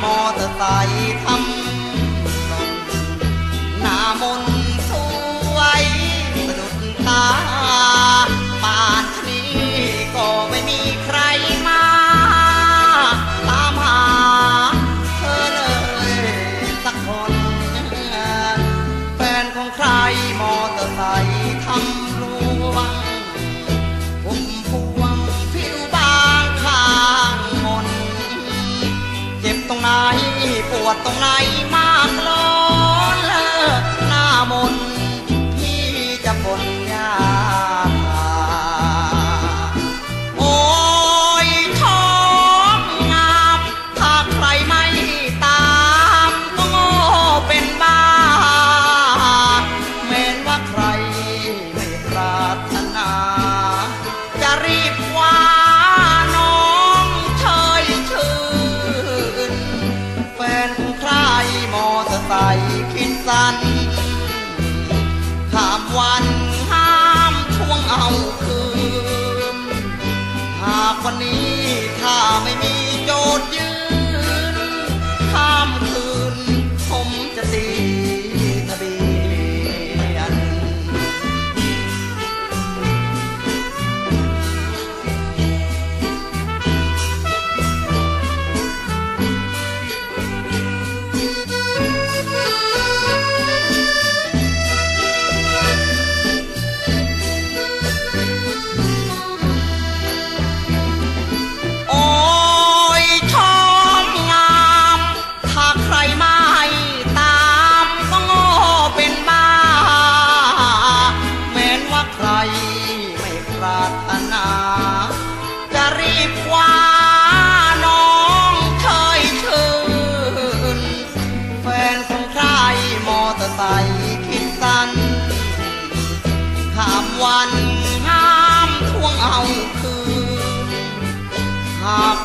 莫得带。 ตรงไหนมากล้อนเลิกหน้ามนพี่จะคน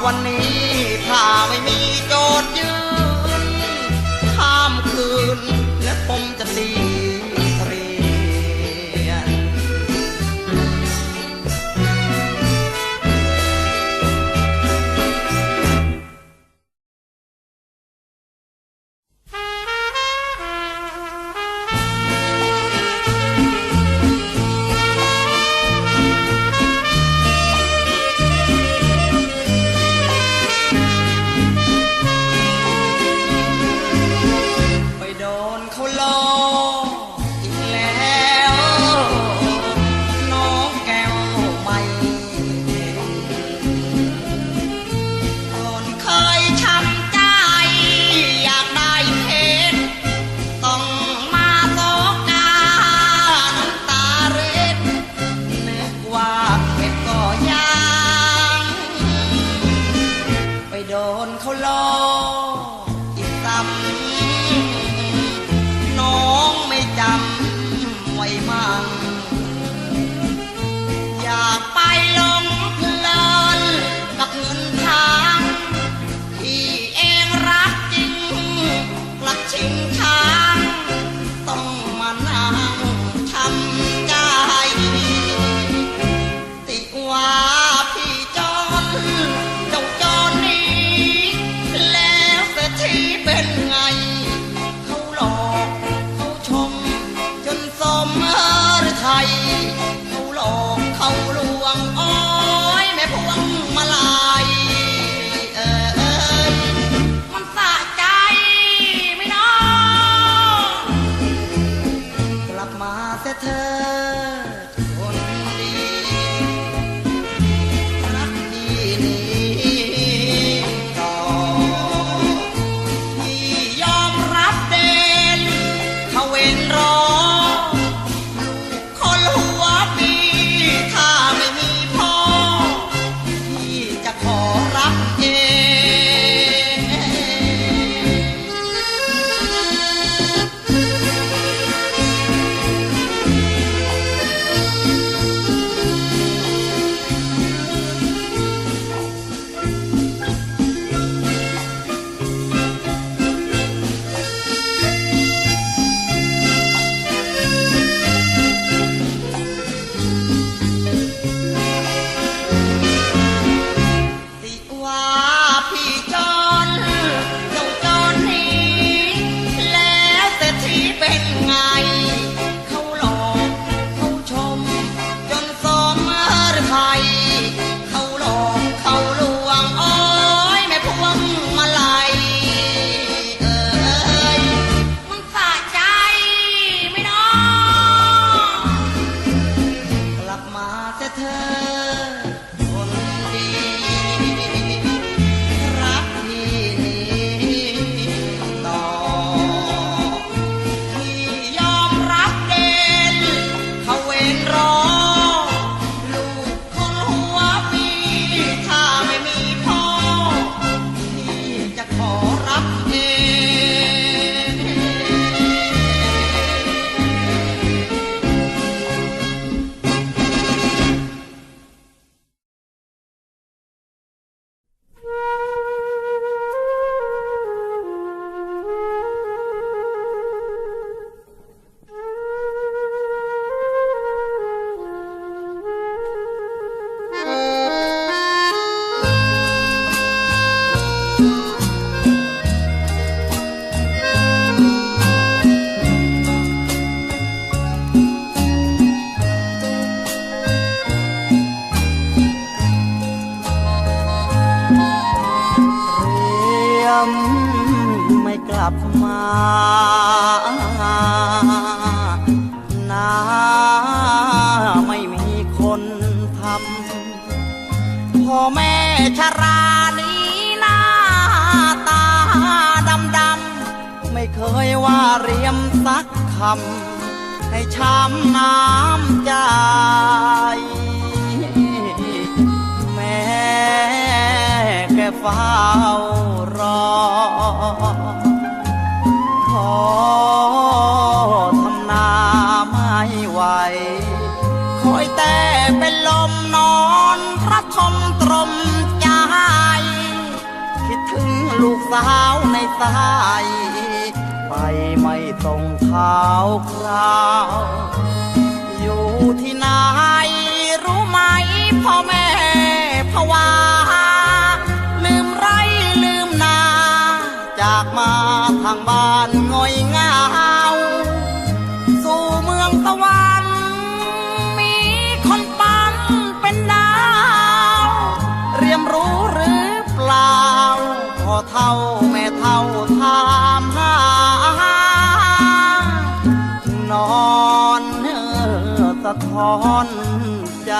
วันนี้ my เรียมสักคำให้ช้ำน้ำใจ แม่แค่เฝ้ารอ ขอทำนาไม่ไหว คอยแต่เป็นลมนอนพระทมตรมใจ คิดถึงลูกสาวในสาย ไปไม่ต้องเท้าคราว อยู่ที่ไหนรู้ไหมพ่อแม่ภาวาลืมไรลืมนา จากมาทางบ้านง่อยเหงา อนใจ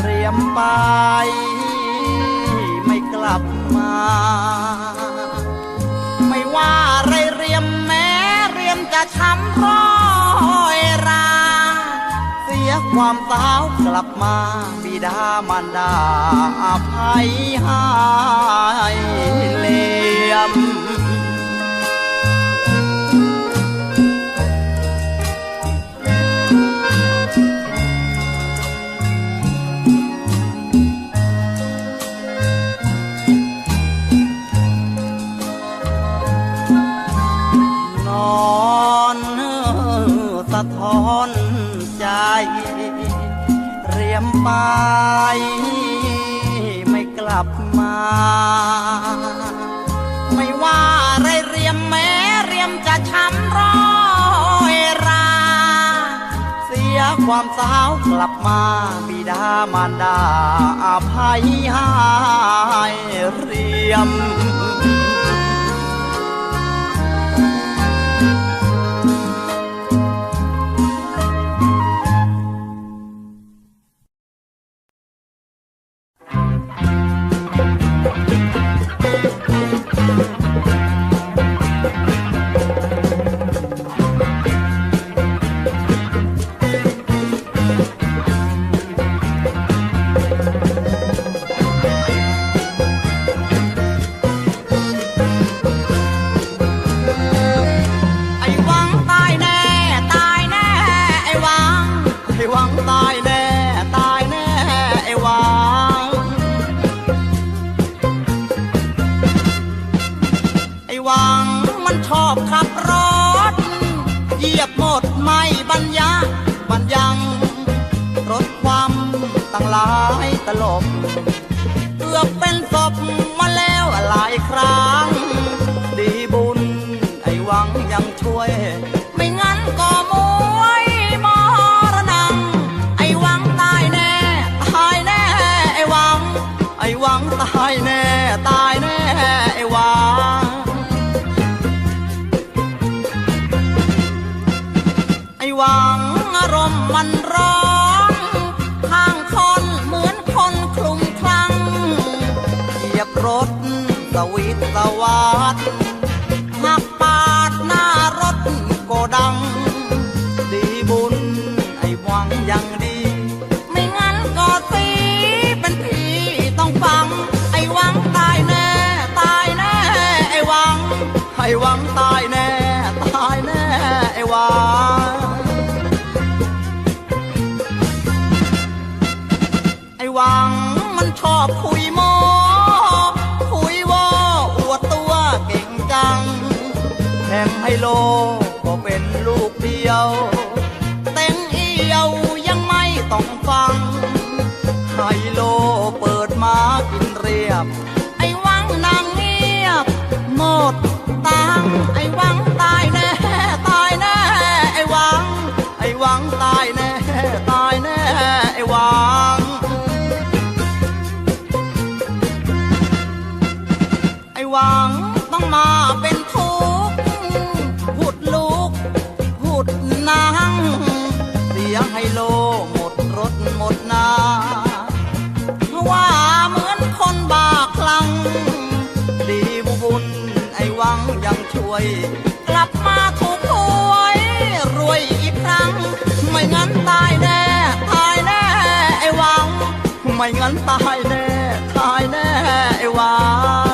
เรียมไป ไม่กลับมา ไม่ว่าไรเรียมแม้เรียมจะช้ำร้อยรา เสียความสาวกลับมาบิดามารดาอภัยให้เลียม สะท้อนใจเรียมไปไม่กลับมา ไม่ว่าไรเรียมแม้เรียมจะช้ำร้อยรา เสียความสาวกลับมาบิดามารดาอภัยให้เรียม ครั้ง ดีบุญไอ้หวังยังช่วย ไม่งั้นก็มวยมรณังไอ้หวังตายแน่ตายแน่ไอ้หวัง ไอ้หวังตายแน่ตายแน่ไอ้หวัง ไอ้หวังอารมณ์มันร้อน วิตสวัสดหักปาดหน้ารถก็ดัง ดีบุญไอ้หวังยังดี ไม่งั้นก็สีเป็นผีต้องฟัง ไอ้หวังตายแน่ ตายแน่ ไอ้หวัง ไอ้หวังตาย ให้โลหมดรถหมดนาว่าเหมือนคนบาคลัง ดีบุญไอ้วังยังช่วย กลับมาถูกหวยรวยอีกครั้ง ไม่งั้นตายแน่ตายแน่ไอ้วัง ไม่งั้นตายแน่ตายแน่ไอ้วัง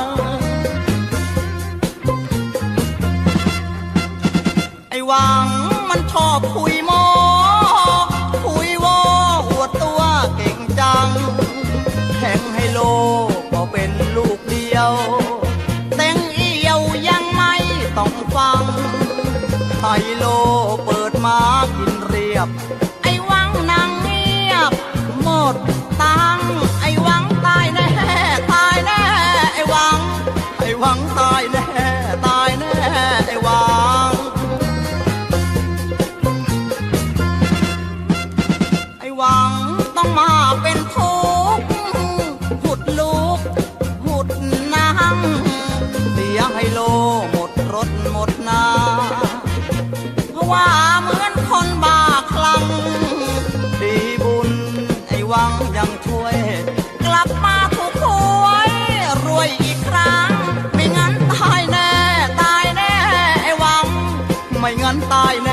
ใต้แน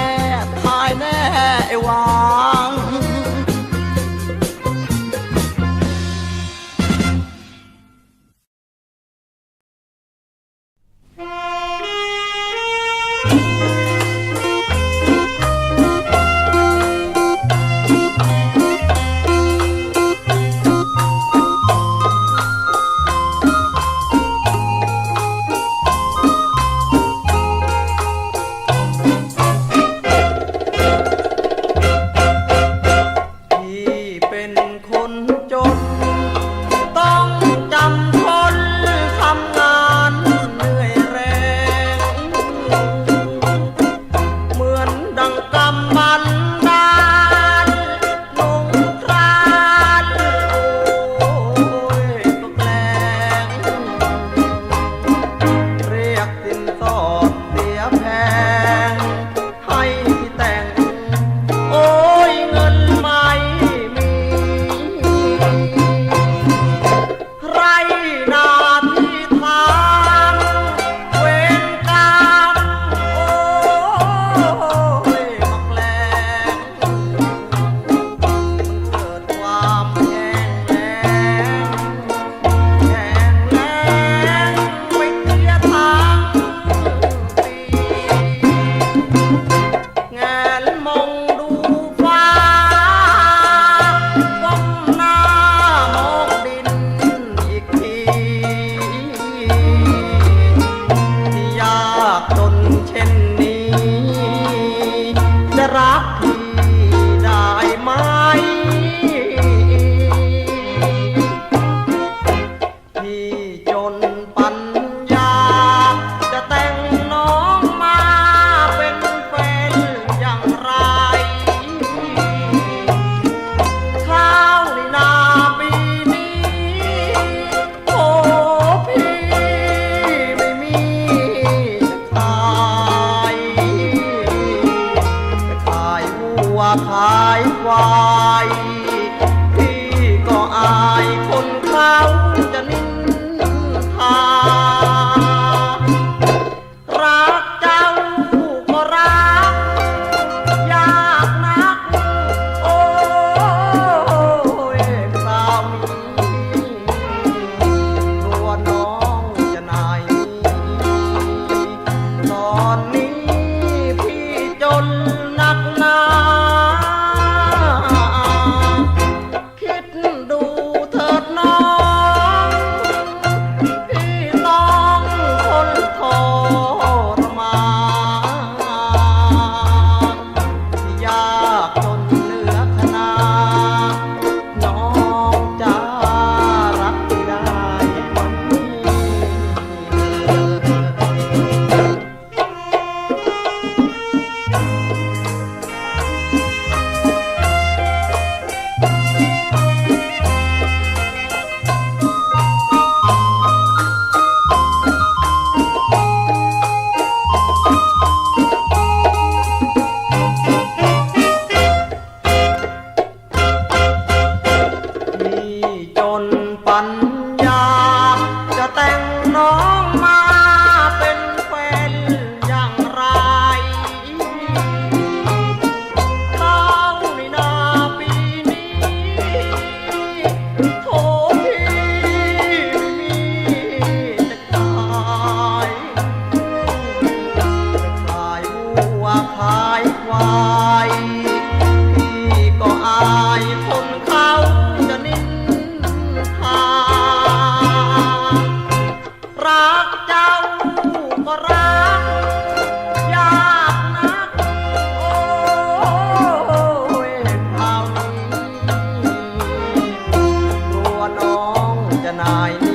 nine.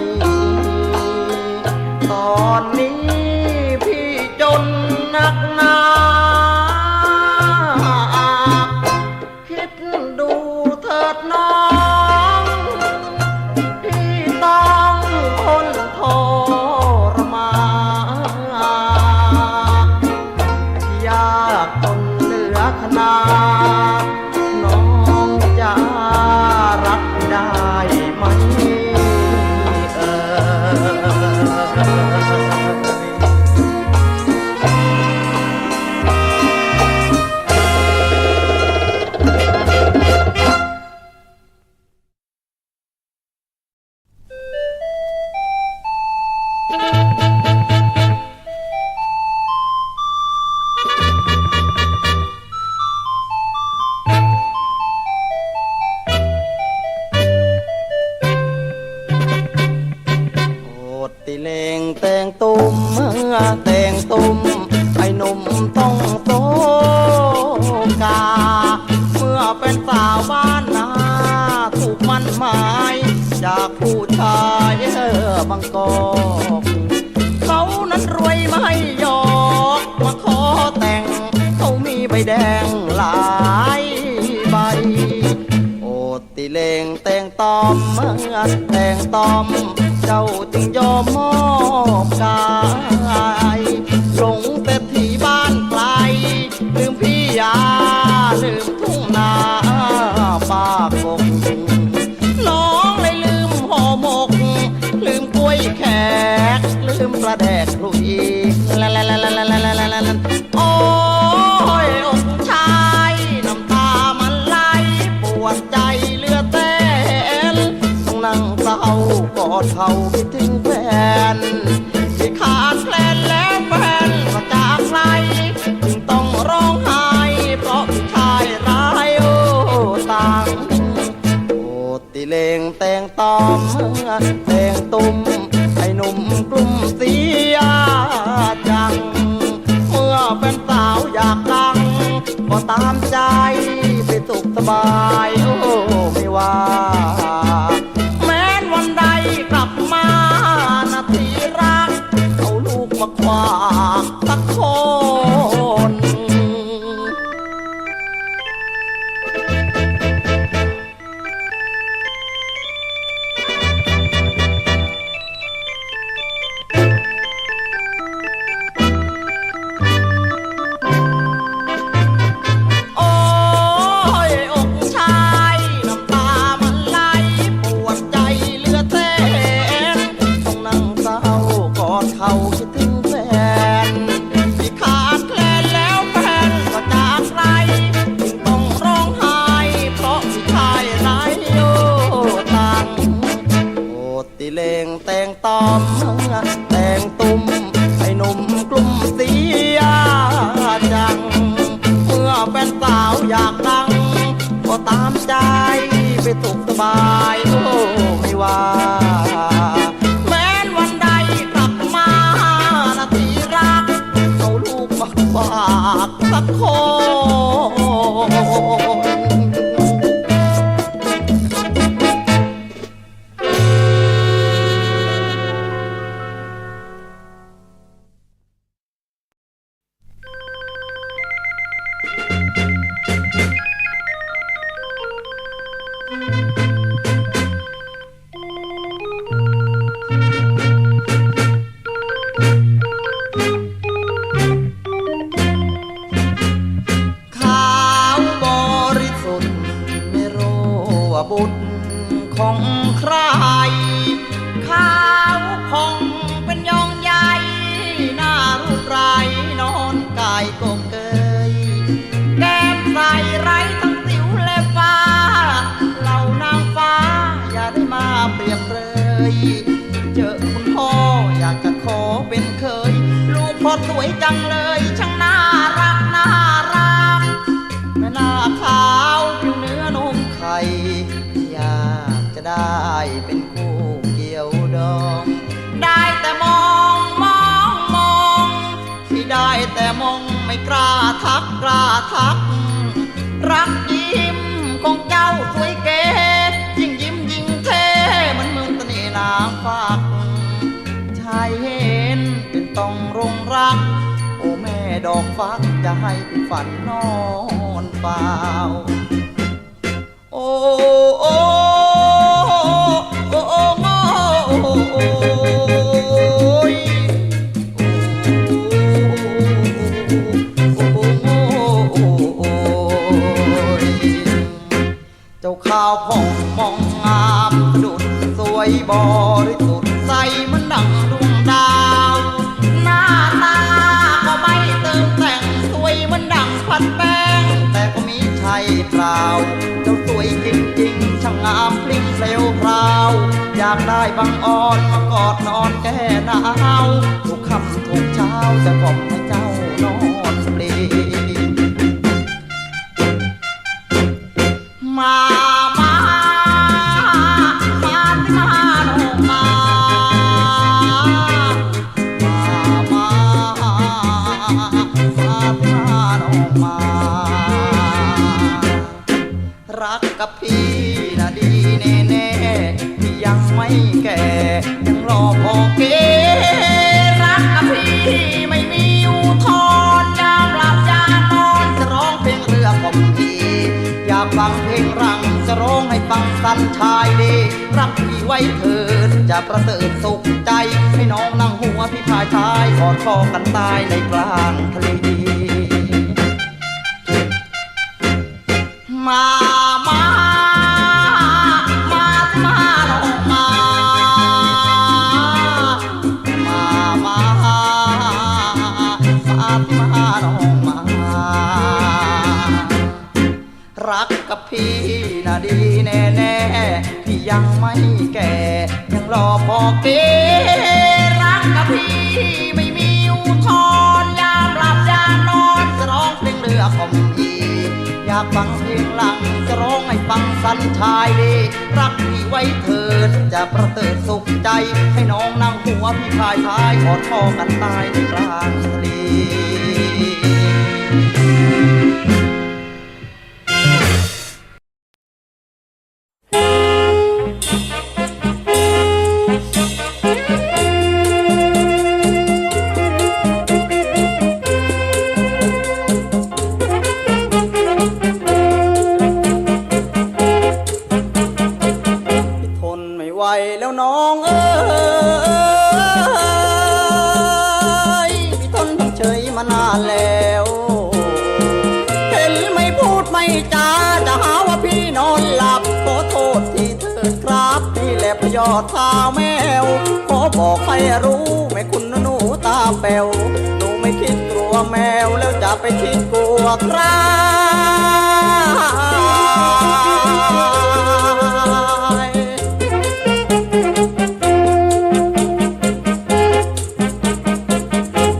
กลืมประแดกลุอีกละลลลลลลลโอ้ยองชายน้ำตามันไหลปวดใจเลือดเต้นต้องนั่งเศร้ากอดเข่าคิดถึง สุขสบาย โอ้ไม่ว่าากสักคน วยจังเลยช่างน่ารักน่ารักแม่นาขาวผิวเนื้อนมไข่อยากจะได้เป็นคู่เกี่ยวดอง ได้แต่มองมองมอง ที่ได้แต่มองไม่กล้าทักกล้าทัก ดอกฟักจะให้ฝันนอนเปล่า บางอ่อนกอดนอนแก้หนาวทุกค่ำทุกเช้าจะกล่อมให้เจ้านอนเปลมามามาที่มาโนมามามามาที่มาโนมา รักกับพี่นะดีแน่ ไม่แก่ยังรอกโอเกรักกัพี่ไม่มีอุทรยามหลับยานอนจะร้องเพลงเรือผมทีอยากฟังเพลงรังจะร้องให้ฟังสันชายดีรักพี่ไว้เถิดจะประเสริฐสุขใจให้น้องนั่งหัวพี่พายท้ายกอดคอกันตายในกลางทะเลีมา ดีแน่แน่ๆพี่ยังไม่แก่ ยังรอพอเกรักกับพี่ไม่มีอุทธรยามหลับยามนอนจะร้องเพลงเรือของพี่อยากฟังเพลงหลังจะร้องให้ฟังสันชายดีรักพี่ไว้เถิดจะประเสริฐสุขใจ ให้น้องนั่งหัวพี่พายท้ายกอดคอกันตายในกลางทะเล รับนี่แหละพยอดเท้าแมว ขอบอกให้รู้แม่คุณหนูตาแป๋วหนูไม่คิดกลัวแมวแล้วจะไปคิดกลัวใคร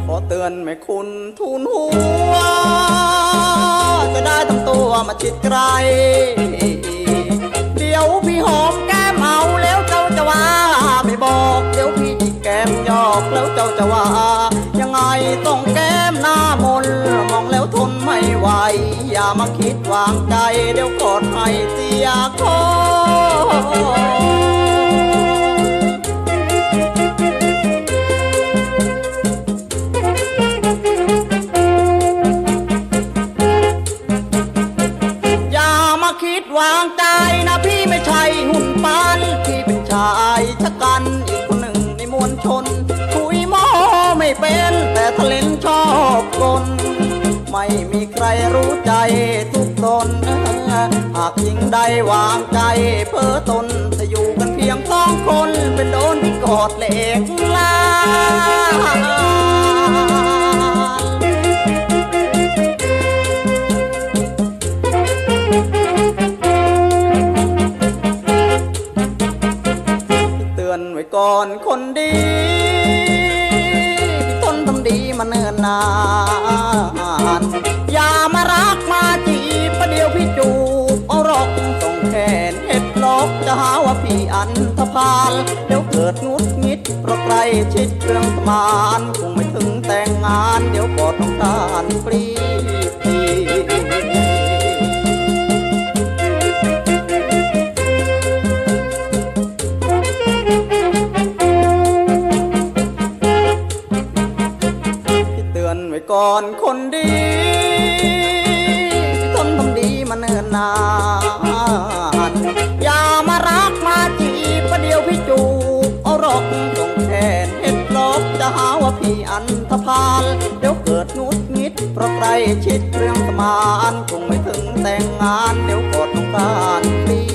ขอเตือนแม่คุณทูลหัว จะได้ทำตัวมาชิดไกลเดี๋ยวพี่หอม อกแล้วเจ้าจะว่า ยังไงต้องแก้มหน้ามนมองแล้วทนไม่ไหว อย่ามาคิดวางใจ เดี๋ยวกอดให้เสียคอ รรู้ใจทุกตนหากยิ่งได้วางใจเพ้อตนจะอยู่กันเพียงสองคนเป็นโดนที่กอดเหล็กลาเตือนไว้ก่อนคนดีที่ทนทำดีมาเนิ่นนาน เดี๋ยวเกิดงุดงิดเพราะใกล้ชิดเรื่องสมานคงไม่ถึงแต่งงาน เดี๋ยวกอดต้องการปรีปีที่เตือนไว้ก่อนคนดี ใกล้ชิดเรื่องสมานคงไม่ถึงแต่งงานเดี๋ยวกดต้องการ